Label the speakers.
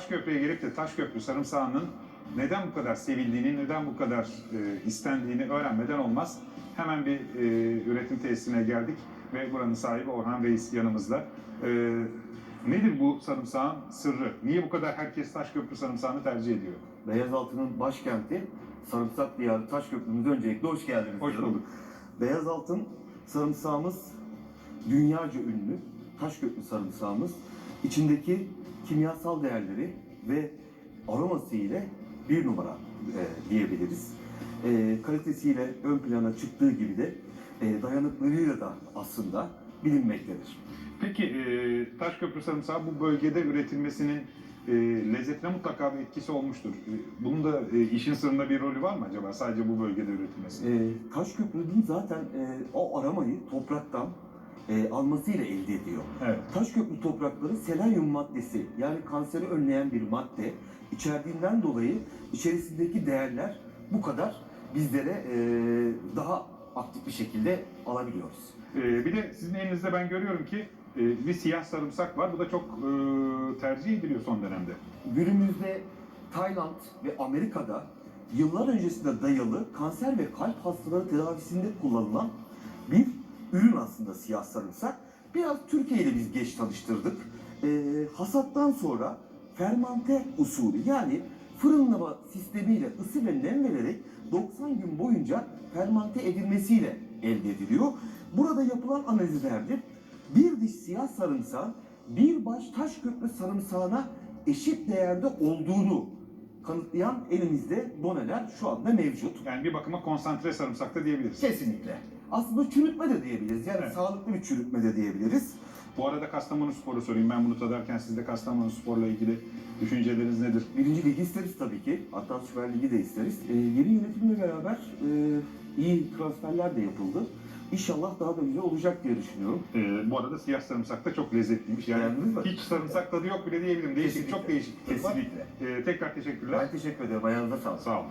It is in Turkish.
Speaker 1: Taşköprü'ye gelip de Taşköprü sarımsağının neden bu kadar sevildiğini, neden bu kadar e, istendiğini öğrenmeden olmaz. Hemen bir e, üretim tesisine geldik ve buranın sahibi Orhan Reis yanımızda. E, nedir bu sarımsağın sırrı? Niye bu kadar herkes Taşköprü sarımsağını tercih ediyor?
Speaker 2: Beyazaltı'nın başkenti Sarımsak Diyarı Taşköprümüze öncelikle hoş geldiniz.
Speaker 1: Hoş bulduk.
Speaker 2: Beyazaltın sarımsağımız dünyaca ünlü. Taşköprü sarımsağımız içindeki kimyasal değerleri ve aroması ile bir numara e, diyebiliriz. E, kalitesiyle ön plana çıktığı gibi de e, dayanıklılığıyla da aslında bilinmektedir.
Speaker 1: Peki e, Taşköprü sarımsağı bu bölgede üretilmesinin e, lezzetine mutlaka bir etkisi olmuştur. E, bunun da e, işin sırrında bir rolü var mı acaba sadece bu bölgede üretilmesi?
Speaker 2: E, Taşköprü'nün zaten e, o aromayı topraktan e, almasıyla elde ediyor.
Speaker 1: Evet.
Speaker 2: Taşköprü toprakları selenyum maddesi yani kanseri önleyen bir madde içerdiğinden dolayı içerisindeki değerler bu kadar bizlere e, daha aktif bir şekilde alabiliyoruz.
Speaker 1: E, bir de sizin elinizde ben görüyorum ki e, bir siyah sarımsak var. Bu da çok e, tercih ediliyor son dönemde.
Speaker 2: Günümüzde Tayland ve Amerika'da yıllar öncesinde dayalı kanser ve kalp hastaları tedavisinde kullanılan bir ürün aslında siyah sarımsak. Biraz Türkiye ile biz geç tanıştırdık. Ee, hasattan sonra fermante usulü yani fırınlama sistemiyle ısı ve nem vererek 90 gün boyunca fermante edilmesiyle elde ediliyor. Burada yapılan analizlerde bir diş siyah sarımsağın bir baş taş köprü sarımsağına eşit değerde olduğunu kanıtlayan elimizde doneler şu anda mevcut.
Speaker 1: Yani bir bakıma konsantre sarımsak da diyebiliriz.
Speaker 2: Kesinlikle. Aslında çürütme de diyebiliriz. Yani
Speaker 1: Evet.
Speaker 2: sağlıklı bir çürütme de diyebiliriz.
Speaker 1: Bu arada Kastamonu Spor'u sorayım. Ben bunu tadarken siz de Kastamonu Spor'la ilgili düşünceleriniz nedir?
Speaker 2: Birinci ligi isteriz tabii ki. Hatta Süper Ligi de isteriz. Ee, yeni yönetimle beraber e, iyi transferler de yapıldı. İnşallah daha da güzel olacak diye düşünüyorum.
Speaker 1: E, bu arada siyah sarımsak da çok lezzetliymiş. Yani
Speaker 2: Beğendiniz mi?
Speaker 1: hiç sarımsak tadı yok bile diyebilirim. Değişik,
Speaker 2: Kesinlikle.
Speaker 1: çok değişik.
Speaker 2: Kesinlikle.
Speaker 1: E, tekrar teşekkürler.
Speaker 2: Ben teşekkür ederim. Ayağınıza sağlık.
Speaker 1: Sağ olun.